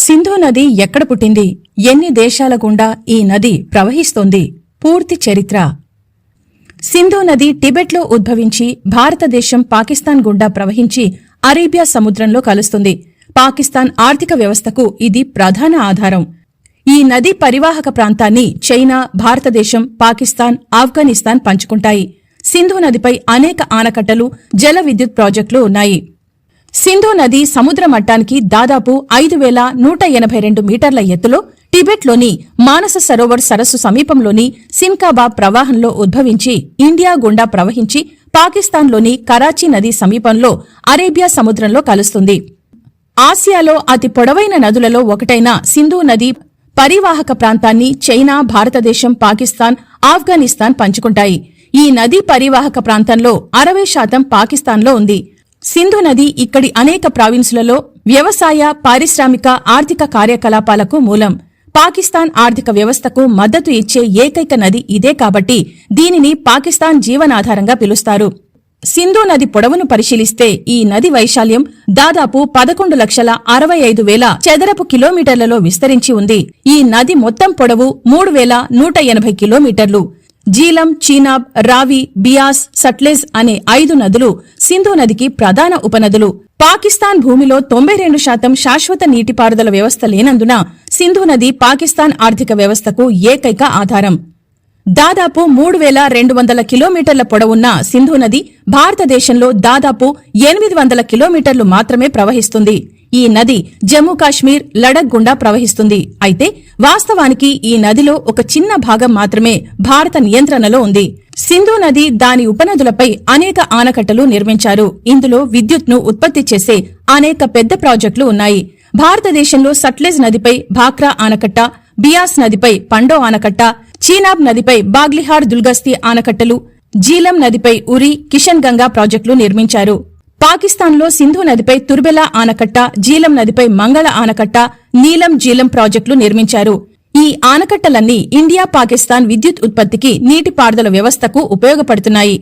సింధు నది ఎక్కడ పుట్టింది? ఎన్ని దేశాల గుండా ఈ నది ప్రవహిస్తోంది? పూర్తి చరిత్ర. సింధు నది టిబెట్లో ఉద్భవించి భారతదేశం పాకిస్తాన్ గుండా ప్రవహించి అరేబియా సముద్రంలో కలుస్తుంది. పాకిస్తాన్ ఆర్థిక వ్యవస్థకు ఇది ప్రధాన ఆధారం. ఈ నది పరివాహక ప్రాంతాన్ని చైనా భారతదేశం పాకిస్తాన్ ఆఫ్ఘనిస్తాన్ పంచుకుంటాయి. సింధు నదిపై అనేక ఆనకట్టలు జల విద్యుత్ ప్రాజెక్టులు ఉన్నాయి. సింధు నది సముద్ర మట్టానికి దాదాపు ఐదు వేల నూట ఎనభై రెండు మీటర్ల ఎత్తులో టిబెట్లోని మానస సరోవర్ సరస్సు సమీపంలోని సిన్కాబా ప్రవాహంలో ఉద్భవించి ఇండియా గుండా ప్రవహించి పాకిస్తాన్లోని కరాచీ నది సమీపంలో అరేబియా సముద్రంలో కలుస్తుంది. ఆసియాలో అతి పొడవైన నదులలో ఒకటైన సింధు నది పరివాహక ప్రాంతాన్ని చైనా భారతదేశం పాకిస్తాన్ ఆఫ్ఘనిస్తాన్ పంచుకుంటాయి. ఈ నదీ పరివాహక ప్రాంతంలో అరవై శాతం పాకిస్తాన్లో ఉంది. సింధు నది ఇక్కడి అనేక ప్రావిన్సులలో వ్యవసాయ పారిశ్రామిక ఆర్థిక కార్యకలాపాలకు మూలం. పాకిస్తాన్ ఆర్థిక వ్యవస్థకు మద్దతు ఇచ్చే ఏకైక నది ఇదే కాబట్టి దీనిని పాకిస్తాన్ జీవనాధారంగా పిలుస్తారు. సింధు నది పొడవును పరిశీలిస్తే ఈ నది వైశాల్యం దాదాపు పదకొండు లక్షల అరవై ఐదు వేల చదరపు కిలోమీటర్లలో విస్తరించి ఉంది. ఈ నది మొత్తం పొడవు మూడు వేల నూట ఎనభై కిలోమీటర్లు. జీలం చీనాబ్ రావి బియాస్ సట్లెజ్ అనే ఐదు నదులు సింధు నదికి ప్రధాన ఉపనదులు. పాకిస్తాన్ భూమిలో తొంభై రెండు శాతం శాశ్వత నీటిపారుదల వ్యవస్థ లేనందున సింధు నది పాకిస్తాన్ ఆర్థిక వ్యవస్థకు ఏకైక ఆధారం. దాదాపు మూడు వేల రెండు వందల కిలోమీటర్ల పొడవున్న సింధు నది భారతదేశంలో దాదాపు ఎనిమిది వందల కిలోమీటర్లు మాత్రమే ప్రవహిస్తుంది. ఈ నది జమ్మూ కాశ్మీర్ లడక్ గుండా ప్రవహిస్తుంది. అయితే వాస్తవానికి ఈ నదిలో ఒక చిన్న భాగం మాత్రమే భారత నియంత్రణలో ఉంది. సింధు నది దాని ఉపనదులపై అనేక ఆనకట్టలు నిర్మించారు. ఇందులో విద్యుత్ను ఉత్పత్తి చేసే అనేక పెద్ద ప్రాజెక్టులు ఉన్నాయి. భారతదేశంలో సట్లెజ్ నదిపై భాక్రా ఆనకట్ట బియాస్ నదిపై పండో ఆనకట్ట చీనాబ్ నదిపై బాగ్లిహార్ దుల్గస్తీ ఆనకట్టలు జీలం నదిపై ఉరి కిషన్ గంగా ప్రాజెక్టులు నిర్మించారు. పాకిస్తాన్లో సింధు నదిపై తుర్బెలా ఆనకట్ట జీలం నదిపై మంగళ ఆనకట్ట నీలం జీలం ప్రాజెక్టులు నిర్మించారు. ఈ ఆనకట్టలన్నీ ఇండియా పాకిస్తాన్ విద్యుత్ ఉత్పత్తికి నీటిపారుదల వ్యవస్థకు ఉపయోగపడుతున్నాయి.